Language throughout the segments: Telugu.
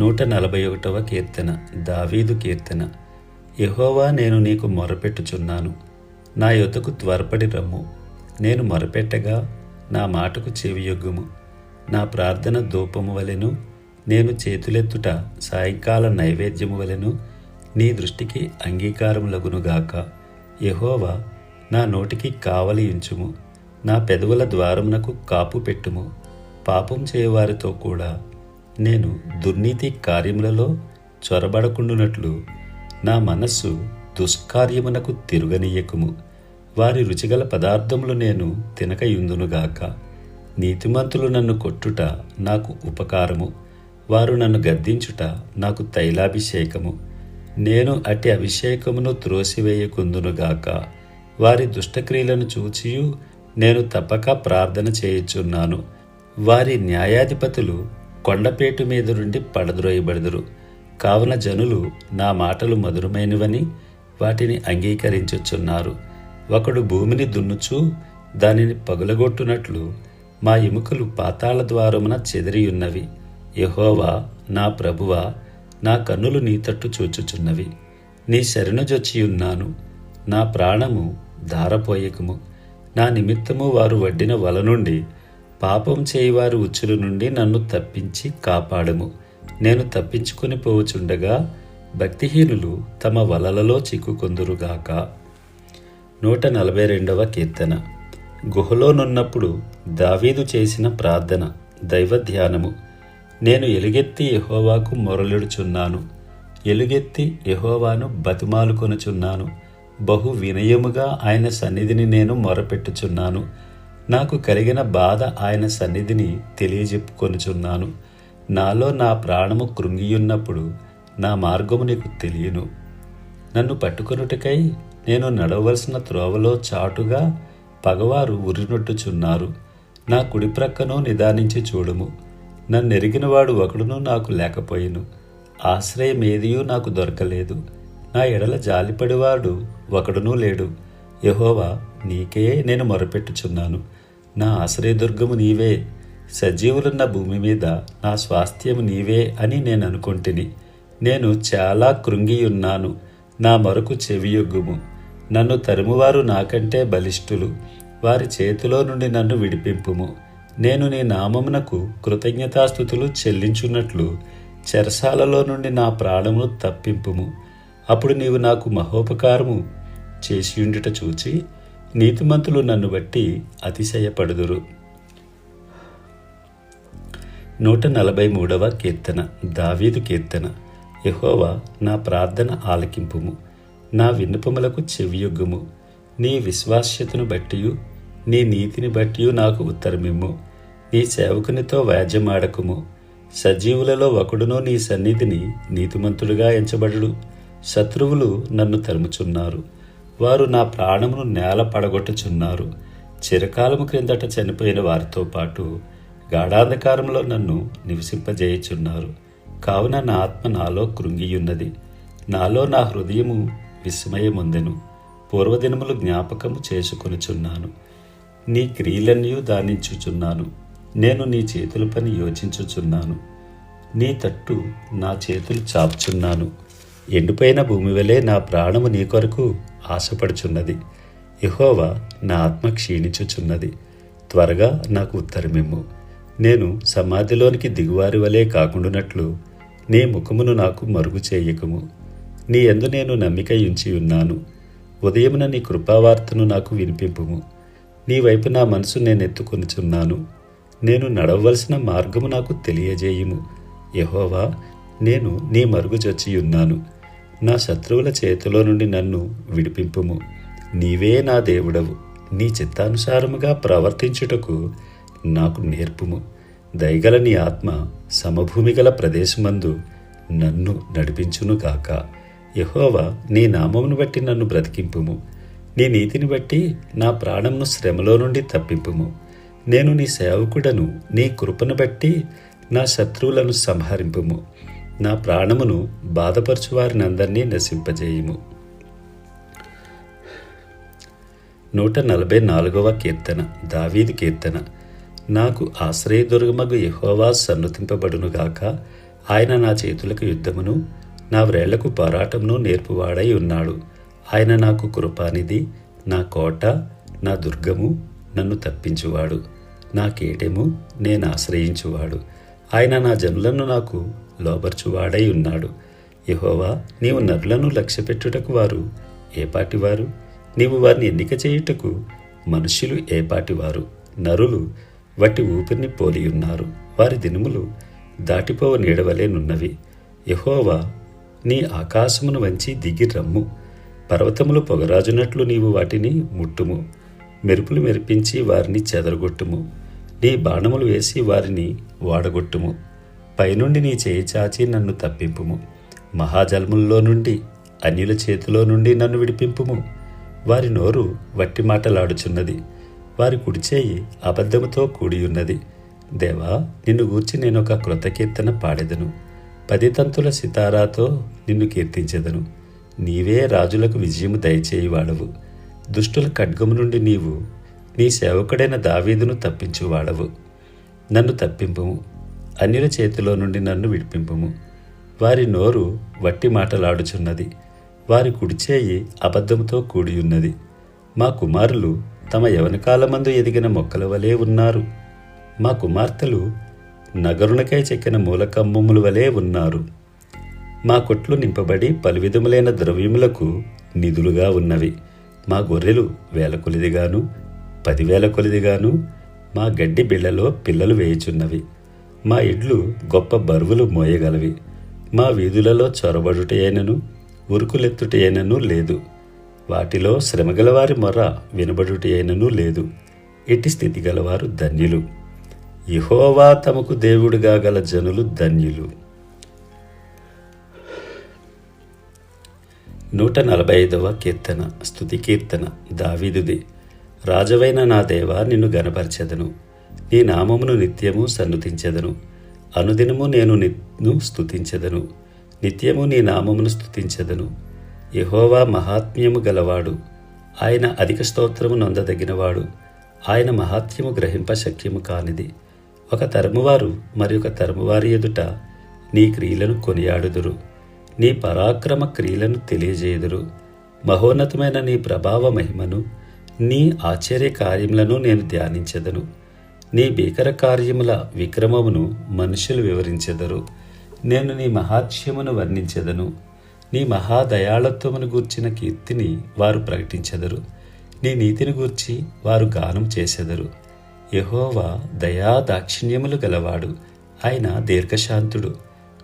నూట నలభై ఒకటవ కీర్తన దావీదు కీర్తన. యహోవా నేను నీకు మొరపెట్టుచున్నాను. నా యొద్దకు త్వరపడి రమ్ము. నేను మొరపెట్టగా నా మాటకు చెవియొగ్గుము. నా ప్రార్థన ధూపము వలెను నేను చేతులెత్తుట సాయంకాల నైవేద్యము వలెను నీ దృష్టికి అంగీకారం లగునుగాక. యహోవా నా నోటికి కావలి ఉంచుము నా పెదవుల ద్వారమునకు కాపు పెట్టుము. పాపం చేయవారితో కూడా నేను దుర్నీతి కార్యములలో చొరబడకుండునట్లు నా మనస్సు దుష్కార్యమునకు తిరుగనీయకుము. వారి రుచిగల పదార్థములు నేను తినకయుందునుగాక. నీతిమంతులు నన్ను కొట్టుట నాకు ఉపకారము. వారు నన్ను గద్దించుట నాకు తైలాభిషేకము. నేను అట్టి అభిషేకమును త్రోసివేయకుందునుగాక. వారి దుష్టక్రియలను చూచియు నేను తప్పక ప్రార్థన చేయుచున్నాను. వారి న్యాయాధిపతులు కొండపేటు మీద నుండి పడద్రోయబడదురు. కావున జనులు నా మాటలు మధురమైనవని వాటిని అంగీకరించుచున్నారు. ఒకడు భూమిని దున్నుచు దానిని పగులగొట్టునట్లు మా ఎముకలు పాతాళ ద్వారమున చెదిరియున్నవి. యహోవా నా ప్రభువా నా కన్నులు నీ తట్టు చూచుచున్నవి. నీ శరణుజొచ్చియున్నాను నా ప్రాణము ధారపోయకము. నా నిమిత్తము వారు వడ్డిన వల నుండి పాపం చేయవారి ఉచ్చుల నుండి నన్ను తప్పించి కాపాడము. నేను తప్పించుకొని పోవచుండగా భక్తిహీనులు తమ వలలలో చిక్కుకొందురుగాక నూట నలభై రెండవ కీర్తన. గుహలోనున్నప్పుడు దావీదు చేసిన ప్రార్థన దైవ ధ్యానము. నేను ఎలుగెత్తి యహోవాకు మొరలుడుచున్నాను. ఎలుగెత్తి యహోవాను బతిమాలుకొనుచున్నాను. బహు వినయముగా ఆయన సన్నిధిని నేను మొరపెట్టుచున్నాను. నాకు కలిగిన బాధ ఆయన సన్నిధిని తెలియజెప్పుకొనుచున్నాను. నాలో నా ప్రాణము కృంగియున్నప్పుడు నా మార్గము నీకు తెలియను. నన్ను పట్టుకొనుటకై నేను నడవలసిన త్రోవలో చాటుగా పగవారు ఉరినొట్టుచున్నారు. నా కుడి ప్రక్కను నిదానించి చూడుము. నన్నెరిగినవాడు ఒకడును నాకు లేకపోయిను. ఆశ్రయమేదియూ నాకు దొరకలేదు. నా ఎడల జాలిపడివాడు ఒకడునూ లేడు. యహోవా నీకే నేను మొరపెట్టుచున్నాను. నా ఆశ్రయదుర్గము నీవే సజీవులున్న భూమి మీద నా స్వాస్థ్యము నీవే అని నేను అనుకుంటుని నేను చాలా కృంగియున్నాను నా మరకు చెవియొగ్గుము. నన్ను తరుమువారు నాకంటే బలిష్ఠులు వారి చేతిలో నుండి నన్ను విడిపింపుము. నేను నీ నామమునకు కృతజ్ఞతాస్థుతులు చెల్లించున్నట్లు చెరసాలలో నుండి నా ప్రాణమును తప్పింపుము. అప్పుడు నీవు నాకు మహోపకారము చేసియుండుట చూచి నీతిమంతులు నన్ను బట్టి అతిశయపడుదురు. నూట నలభై మూడవ కీర్తన దావీదు కీర్తన. యహోవా నా ప్రార్థన ఆలకింపుము నా విన్నపములకు చెవియొగ్గుము. నీ విశ్వాస్యతను బట్టి నీ నీతిని బట్టి నాకు ఉత్తరమిమ్ము. నీ సేవకునితో వ్యాజ్యమాడకుము. సజీవులలో ఒకడునో నీ సన్నిధిని నీతిమంతుడుగా ఎంచబడు శత్రువులు నన్ను తరుముచున్నారు. వారు నా ప్రాణమును నేల పడగొట్టుచున్నారు. చిరకాలము క్రిందట చనిపోయిన వారితో పాటు గాఢాంధకారంలో నన్ను నివసింపజేయుచున్నారు. కావున నా ఆత్మ నాలో కృంగియున్నది. నాలో నా హృదయము విస్మయముందెను. పూర్వదినములు జ్ఞాపకము చేసుకొనుచున్నాను. నీ క్రియలన్నీ దానించుచున్నాను. నేను నీ చేతుల పని యోచించుచున్నాను. నీ తట్టు నా చేతులు చాపుచున్నాను. ఎండిపోయిన భూమి వలె నా ప్రాణము నీ కొరకు ఆశపడుచున్నది. యహోవా నా ఆత్మ క్షీణించుచున్నది. త్వరగా నాకు ఉత్తరమిమ్ము. నేను సమాధిలోనికి దిగువారి వలె కాకుండానట్లు నీ ముఖమును నాకు మరుగు చేయకము. నీ ఎందు నేను నమ్మిక ఉంచి ఉన్నాను. ఉదయమున నీ కృపావార్తను నాకు వినిపింపుము. నీ వైపు నా మనసు నేను ఎత్తుకొనిచున్నాను నేను నడవలసిన మార్గము నాకు తెలియజేయుము. యహోవా నేను నీ మరుగుజొచ్చి ఉన్నాను నా శత్రువుల చేతిలో నుండి నన్ను విడిపింపుము. నీవే నా దేవుడవు. నీ చిత్తానుసారముగా ప్రవర్తించుటకు నాకు నేర్పుము. దయగల నీ ఆత్మ సమభూమి గల ప్రదేశమందు నన్ను నడిపించును కాక యహోవా నీ నామమును బట్టి నన్ను బ్రతికింపుము. నీ నీతిని బట్టి నా ప్రాణంను శ్రమలో నుండి తప్పింపుము. నేను నీ సేవకుడను నీ కృపను బట్టి నా శత్రువులను సంహరింపుము. నా ప్రాణమును బాధపరచు అందరినీ నశింపజేయుము. నూట నలభై నాలుగవ కీర్తన దావీది కీర్తన. నాకు ఆశ్రయదుర్గమగు యహోవా సన్నతింపబడునుగాక ఆయన నా చేతులకు యుద్ధమును నా వ్రేళ్ళకు పోరాటమును నేర్పువాడై ఉన్నాడు. ఆయన నాకు కృపానిధి నా కోట నా దుర్గము నన్ను తప్పించువాడు. నా కేటెము నేను ఆశ్రయించువాడు. ఆయన నా జనులను నాకు లోబర్చువాడై ఉన్నాడు యహోవా నీవు నరులను లక్ష్యపెట్టుటకు వారు ఏపాటివారు నీవు వారిని ఎన్నిక చేయుటకు మనుషులు ఏపాటివారు నరులు వట్టి ఊపిరిని పోలియున్నారు. వారి దినములు దాటిపోవ నీడవలేనున్నవి యహోవా నీ ఆకాశమును వంచి దిగి రమ్ము. పర్వతములు పొగరాజునట్లు నీవు వాటిని ముట్టుము. మెరుపులు మెరిపించి వారిని చెదరగొట్టుము. నీ బాణములు వేసి వారిని వాడగొట్టుము. పైనుండి నీ చేయి చాచి నన్ను తప్పింపుము. మహాజలముల్లో నుండి అన్యుల చేతిలో నుండి నన్ను విడిపింపుము. వారి నోరు వట్టి మాటలాడుచున్నది. వారి కుడిచేయి అబద్ధముతో కూడి ఉన్నది దేవా నిన్ను గూర్చి నేను ఒక పాడెదను. పది తంతుల సితారాతో నిన్ను కీర్తించెదను. నీవే రాజులకు విజయము దయచేయువాడవు. దుష్టుల ఖడ్గము నుండి నీవు నీ సేవకుడైన దావీదును తప్పించువాడవు. నన్ను తప్పింపుము. అన్యుల చేతిలో నుండి నన్ను విడిపింపుము. వారి నోరు వట్టి మాటలాడుచున్నది. వారి కుడిచేయి అబద్ధముతో కూడియున్నది. మా కుమారులు తమ యవనకాలమందు ఎదిగిన మొక్కల వలె ఉన్నారు. మా కుమార్తెలు నగరునకై చెక్కిన మూలకమ్మముల వలె ఉన్నారు. మా కొట్లు నింపబడి పలువిధములైన ద్రవ్యములకు నిధులుగా ఉన్నవి. మా గొర్రెలు వేల కొలిదిగాను పదివేల కొలిదిగాను మా గడ్డి బిళ్ళలో పిల్లలు వేయుచున్నవి. మా ఇడ్లు గొప్ప బరువులు మోయగలవి. మా వీధులలో చొరబడుటయనను ఉరుకులెత్తుటయనను లేదు. వాటిలో శ్రమగలవారి మొర్ర వినబడుటయనను లేదు. ఎట్టి స్థితి గలవారు ధన్యులు. ఇహోవా తమకు దేవుడుగా గల జనులు ధన్యులు. నూట నలభై ఐదవ కీర్తన స్థుతి కీర్తన దావీదుది. రాజవైన నా దేవా నిన్ను గనపరచెదను నీ నామమును నిత్యము సన్నుతించెదను. అనుదినము నేను నిన్ను స్థుతించెదను నిత్యము నీ నామమును స్తుతించెదను. యహోవా మహాత్మ్యము గలవాడు. ఆయన అధిక స్తోత్రము నొందదగినవాడు. ఆయన మహాత్మ్యము గ్రహింప శక్యము కానిది. ఒక తరమువారు మరి ఒక తరమువారి ఎదుట నీ క్రియలను కొనియాడుదురు. నీ పరాక్రమ క్రియలను తెలియజేయుదురు. మహోన్నతమైన నీ ప్రభావ మహిమను నీ ఆశ్చర్య కార్యములను నేను ధ్యానించెదను. నీ భీకర కార్యముల విక్రమమును మనుషులు వివరించెదరు. నేను నీ మహాత్మ్యమును వర్ణించెదను. నీ మహాదయాళత్వమును గూర్చిన కీర్తిని వారు ప్రకటించెదరు. నీ నీతిని గూర్చి వారు గానం చేసెదరు. యహోవా దయా దాక్షిణ్యములు గలవాడు. ఆయన దీర్ఘశాంతుడు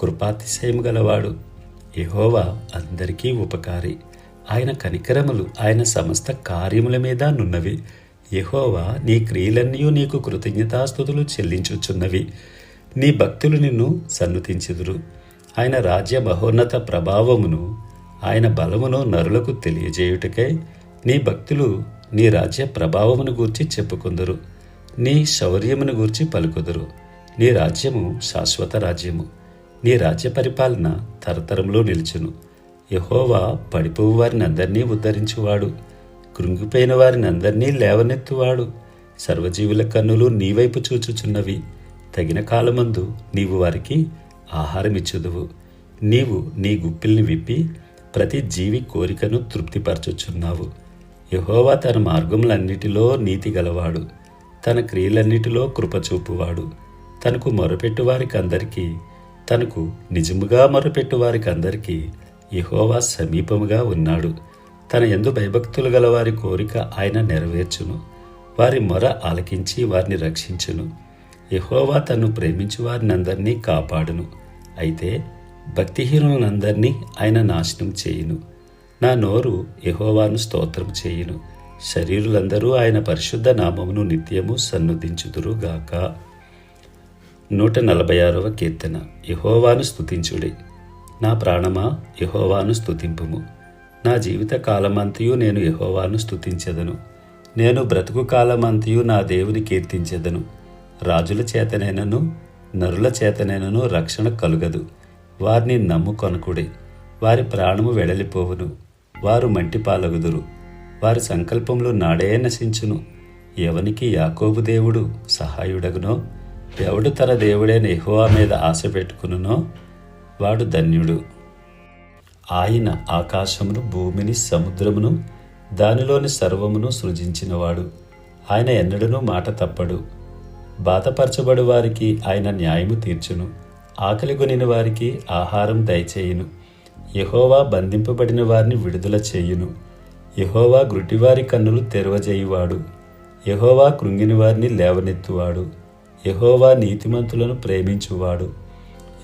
కృపాతిశయము గలవాడు. యహోవా అందరికీ ఉపకారి. ఆయన కనికరములు ఆయన సమస్త కార్యముల మీద నున్నవి. యహోవా నీ క్రియలన్నీ నీకు కృతజ్ఞతాస్థుతులు చెల్లించుచున్నవి. నీ భక్తులు నిన్ను సన్నుతించుదురు. ఆయన రాజ్య మహోన్నత ప్రభావమును ఆయన బలమును నరులకు తెలియజేయుటకై నీ భక్తులు నీ రాజ్య ప్రభావమును గూర్చి చెప్పుకుందరు. నీ శౌర్యమును గూర్చి పలుకుదురు. నీ రాజ్యము శాశ్వత రాజ్యము. నీ రాజ్య పరిపాలన తరతరంలో నిలుచును. యహోవా పడిపోవు వారిని అందరినీ ఉద్ధరించువాడు. కృంగిపోయిన వారిని అందరినీ లేవనెత్తువాడు. సర్వజీవుల కన్నులు నీ వైపు చూచుచున్నవి. తగిన కాలమందు నీవు వారికి ఆహారమిచ్చుదువు. నీవు నీ గుప్పిల్ని విప్పి ప్రతి జీవి కోరికను తృప్తిపరచుచున్నావు. యహోవా తన మార్గములన్నిటిలో నీతి గలవాడు. తన క్రియలన్నిటిలో కృపచూపువాడు తనకు మొరపెట్టు వారికి అందరికీ తనకు నిజముగా మొరపెట్టు వారికి అందరికీ యహోవా సమీపముగా ఉన్నాడు. తన ఎందు భయభక్తులు గల వారి కోరిక ఆయన నెరవేర్చును. వారి మొర ఆలకించి వారిని రక్షించును. యహోవా తను ప్రేమించు వారిని అందరినీ కాపాడును. అయితే భక్తిహీనులందరినీ ఆయన నాశనం చేయును. నా నోరు యహోవాను స్తోత్రం చేయును. శరీరులందరూ ఆయన పరిశుద్ధ నామమును నిత్యము సన్నుతించుదురుగాక నూట నలభై ఆరవ కీర్తన. యహోవాను స్తుతించుడి. నా ప్రాణమా యహోవాను స్తుతింపుము. నా జీవిత కాలమంతయు నేను యహోవాను స్తుతించెదను. నేను బ్రతుకు కాలమంతయు నా దేవుని కీర్తించెదను. రాజుల చేతనైనను నరుల చేతనైనను రక్షణ కలుగదు. వారిని నమ్ముకొనకుడి. వారి ప్రాణము వెడలిపోవును. వారు మంటి పాలగుదురు వారి సంకల్పములు నాడే నశించును. ఎవనికి యాకోబు దేవుడు సహాయుడగునో ఎవడు తన దేవుడైన ఎహోవా మీద ఆశ పెట్టుకునునో వాడు ధన్యుడు. ఆయన ఆకాశమును భూమిని సముద్రమును దానిలోని సర్వమును సృజించినవాడు. ఆయన ఎన్నడనూ మాట తప్పడు. బాధపరచబడు వారికి ఆయన న్యాయము తీర్చును. ఆకలి కొనిన వారికి ఆహారం దయచేయును. యహోవా బంధింపబడిన వారిని విడుదల చేయును. యహోవా గ్రుటివారి కన్నులు తెరవజేయువాడు. యహోవా కృంగిన వారిని లేవనెత్తువాడు. యహోవా నీతిమంతులను ప్రేమించువాడు.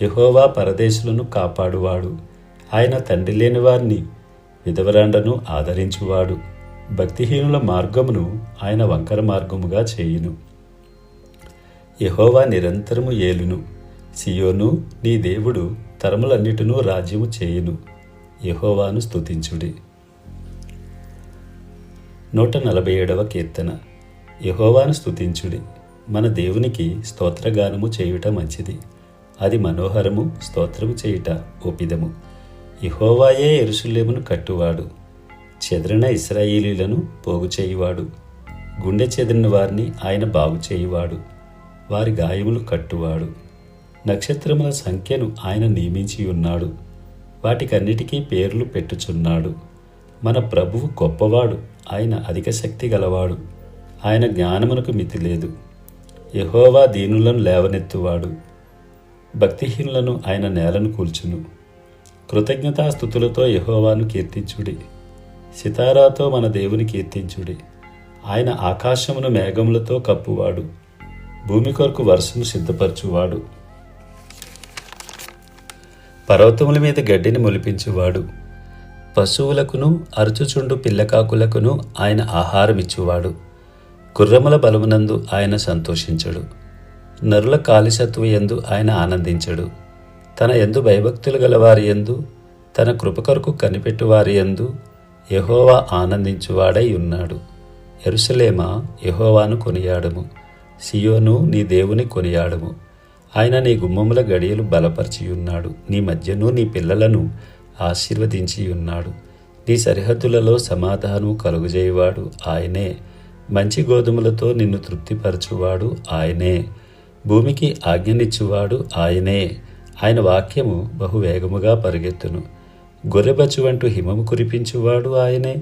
యహోవా పరదేశులను కాపాడువాడు. ఆయన తండ్రి లేని వారిని విధవరాండను ఆదరించువాడు. భక్తిహీనుల మార్గమును ఆయన వంకర మార్గముగా చేయును. యహోవా నిరంతరము ఏలును. సియోను నీ దేవుడు తరములన్నిటినూ రాజ్యము చేయును. యహోవాను స్తుతించుడి. నూట నలభై ఏడవ కీర్తన. యహోవాను స్తుతించుడి. మన దేవునికి స్తోత్రగానము చేయుట మంచిది. అది మనోహరము స్తోత్రము చేయుట ఓపిదము. ఇహోవాయే ఎరుషులేమును కట్టువాడు. చెదిరిన ఇస్రాయేలీలను పోగు చేయువాడు గుండె చెదిరిన వారిని ఆయన బాగు చేయువాడు వారి గాయములు కట్టువాడు. నక్షత్రముల సంఖ్యను ఆయన నియమించి ఉన్నాడు వాటికన్నిటికీ పేర్లు పెట్టుచున్నాడు. మన ప్రభువు గొప్పవాడు ఆయన అధిక శక్తి గలవాడు. ఆయన జ్ఞానమునకు మితి లేదు యహోవా దీనులను లేవనెత్తువాడు. భక్తిహీనులను ఆయన నేలను కూల్చును. కృతజ్ఞతాస్థుతులతో యహోవాను కీర్తించుడి. సితారాతో మన దేవుని కీర్తించుడి. ఆయన ఆకాశమును మేఘములతో కప్పువాడు. భూమి కొరకు వర్షము సిద్ధపరచువాడు. పర్వతముల మీద గడ్డిని మొలిపించువాడు. పశువులకును అరుచుచుండు పిల్లకాకులకును ఆయన ఆహారమిచ్చువాడు. గుర్రముల బలమునందు ఆయన సంతోషించడు. నరుల కాలిసత్వ ఎందు ఆయన ఆనందించడు. తన ఎందు భయభక్తులు గలవారి ఎందు తన కృపకొరకు కనిపెట్టువారి ఎందు యహోవా ఆనందించువాడై ఉన్నాడు. ఎరుసలేమా యహోవాను కొనియాడము. సియోను నీ దేవుని కొనియాడము. ఆయన నీ గుమ్మముల గడియలు బలపరిచియున్నాడు. నీ మధ్యను నీ పిల్లలను ఆశీర్వదించియున్నాడు. నీ సరిహద్దులలో సమాధానము కలుగజేయువాడు ఆయనే. మంచి గోధుమలతో నిన్ను తృప్తిపరచువాడు ఆయనే. భూమికి ఆజ్ఞనిచ్చువాడు ఆయనే. ఆయన వాక్యము బహువేగముగా పరిగెత్తును. గొర్రెబచ్చు వంటి హిమము కురిపించువాడు ఆయనే.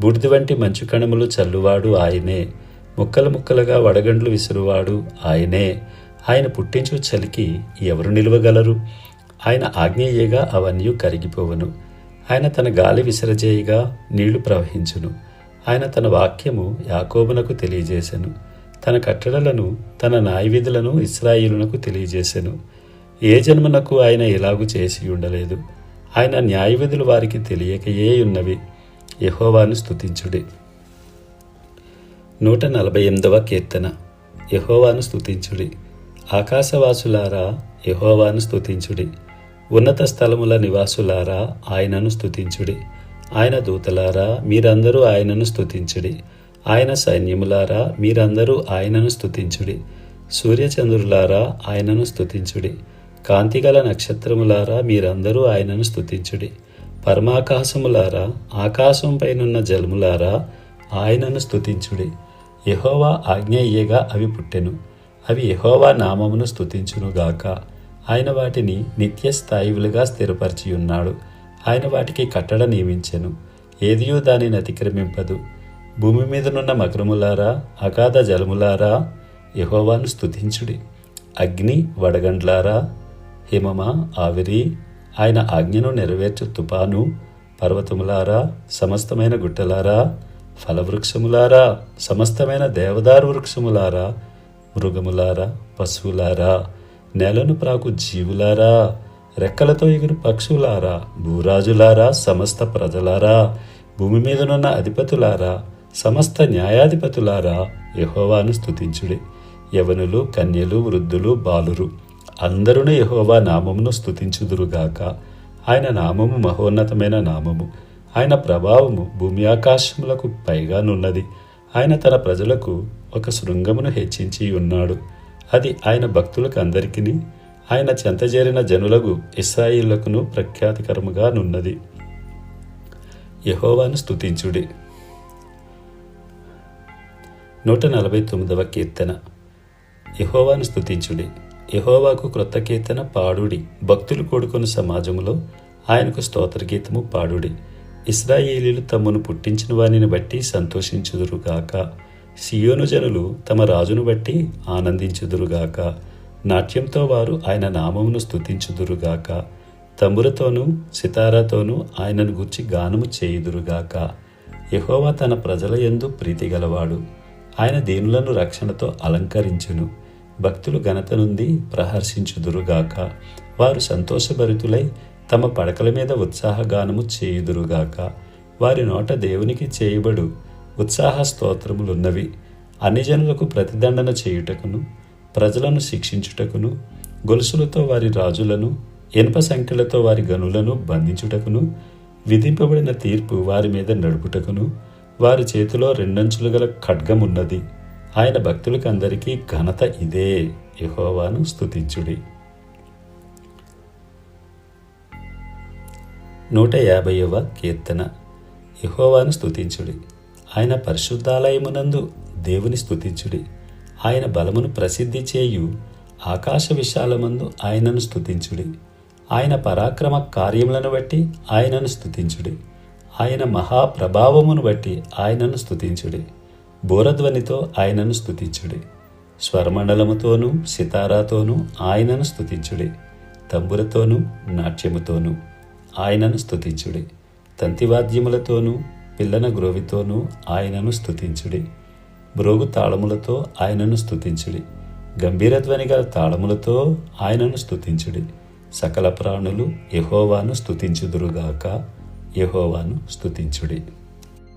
బూడిద వంటి మంచు కణములు చల్లువాడు ఆయనే. ముక్కలు ముక్కలుగా వడగండ్లు విసురువాడు ఆయనే. ఆయన పుట్టించు చలికి ఎవరు నిలవగలరు? ఆయన ఆజ్ఞేయగా అవన్నీ కరిగిపోవను. ఆయన తన గాలి విసరజేయగా నీళ్ళు ప్రవహించును. ఆయన తన వాక్యము యాకోబునకు తెలియజేశను తన కట్టడలను తన న్యాయవిధులను ఇస్రాయిలునకు తెలియజేశను ఏ జన్మనకు ఆయన ఇలాగు చేసి ఉండలేదు. ఆయన న్యాయవిధులు వారికి తెలియకయే ఉన్నవి. యహోవాను స్థుతించుడి నూట నలభై ఎనిమిదవ కీర్తన. యహోవాను స్థుతించుడి ఆకాశవాసులారా యహోవాను స్తుతించుడి. ఉన్నత స్థలముల నివాసులారా ఆయనను స్థుతించుడి ఆయన దూతలారా మీరందరూ ఆయనను స్థుతించుడి ఆయన సైన్యములారా మీరందరూ ఆయనను స్తుతించుడి. సూర్యచంద్రులారా ఆయనను స్తుతించుడి. కాంతిగల నక్షత్రములారా మీరందరూ ఆయనను స్థుతించుడి పరమాకాశములారా ఆకాశం పైనున్న జలములారా ఆయనను స్తుతించుడి. యహోవా ఆజ్ఞయ్యగా అవి పుట్టెను. అవి యహోవా నామమును స్థుతించునుగాక ఆయన వాటిని నిత్య స్థాయివులుగా స్థిరపరిచి ఉన్నాడు ఆయన వాటికి కట్టడ నియమించెను. ఏదియూ దానిని అతిక్రమింపదు. భూమి మీదనున్న మకరములారా అగాధ జలములారా యహోవాను స్తుతించుడి. అగ్ని వడగండ్లారా హిమమ ఆవిరి ఆయన ఆజ్ఞను నెరవేర్చు తుపాను పర్వతములారా సమస్తమైన గుట్టలారా ఫలవృక్షములారా సమస్తమైన దేవదారు వృక్షములారా మృగములారా పశువులారా నేలను ప్రాకు జీవులారా రెక్కలతో ఎగురు పక్షులారా భూరాజులారా సమస్త ప్రజలారా భూమి మీదనున్న అధిపతులారా సమస్త న్యాయాధిపతులారా యహోవాను స్తుతించుడి. యవనులు కన్యలు వృద్ధులు బాలురు. అందరూ యహోవా నామమును స్థుతించుదురుగాక ఆయన నామము మహోన్నతమైన నామము. ఆయన ప్రభావము భూమి ఆకాశములకు పైగానున్నది ఆయన తన ప్రజలకు ఒక శృంగమును హెచ్చించి ఉన్నాడు. అది ఆయన భక్తులకు అందరికీ ఆయన చెంతజేరిన జనులకు ఇస్రాయిళ్ళకును ప్రఖ్యాతికరముగా నున్నది. యహోవాను స్థుతించుడి నూట నలభై తొమ్మిదవ కీర్తన. యహోవాను స్థుతించుడి యహోవాకు క్రొత్త కీర్తన పాడుడి. భక్తులు కూడుకున్న సమాజంలో ఆయనకు స్తోత్రగీతము పాడుడి. ఇస్రాయేలీలు తమను పుట్టించిన వారిని బట్టి సంతోషించుదురుగాక సియోను జనులు తమ రాజును బట్టి ఆనందించుదురుగాక నాట్యంతో వారు ఆయన నామమును స్తుతించుదురుగాక తమ్ములతోనూ సితారాతోనూ ఆయనను గుర్చి గానము చేయుదురుగాక యహోవా తన ప్రజల యందు ప్రీతి గలవాడు ఆయన దీనులను రక్షణతో అలంకరించును. భక్తులు ఘనత నుండి ప్రహర్షించుదురుగాక. వారు సంతోషభరితులై తమ పడకల మీద ఉత్సాహగానము చేయుదురుగాక. వారి నోట దేవునికి చేయబడు ఉత్సాహ స్తోత్రములున్నవి. అన్ని జనులకు ప్రతిదండన చేయుటకును ప్రజలను శిక్షించుటకును గొలుసులతో వారి రాజులను ఇనుప సంఖ్యలతో వారి గనులను బంధించుటకును విధింపబడిన తీర్పు వారి మీద నడుపుటకును వారి చేతిలో రెండంచులు గల ఖడ్గమున్నది. ఆయన భక్తులకందరికీ ఘనత ఇదే. యహోవాను స్థుతించుడి నూట యాభైవ కీర్తన. యహోవాను స్థుతించుడి ఆయన పరిశుద్ధాలయమునందు దేవుని స్థుతించుడి ఆయన బలమును ప్రసిద్ధి చేయు ఆకాశ విశాలమందు ఆయనను స్థుతించుడి ఆయన పరాక్రమ కార్యములను బట్టి ఆయనను స్థుతించుడి ఆయన మహాప్రభావమును బట్టి ఆయనను స్థుతించుడి బోరధ్వనితో ఆయనను స్థుతించుడి స్వరమండలముతోనూ సితారాతోనూ ఆయనను స్థుతించుడి తంబురతోనూ నాట్యముతోనూ ఆయనను స్థుతించుడి తంతివాద్యములతోనూ పిల్లన గ్రోవితోనూ ఆయనను స్థుతించుడి బ్రోగు తాళములతో ఆయనను స్థుతించుడి గంభీరధ్వని గల తాళములతో ఆయనను స్థుతించుడి సకల ప్రాణులు యహోవాను స్థుతించుదురుగాక యహోవాను స్థుతించుడి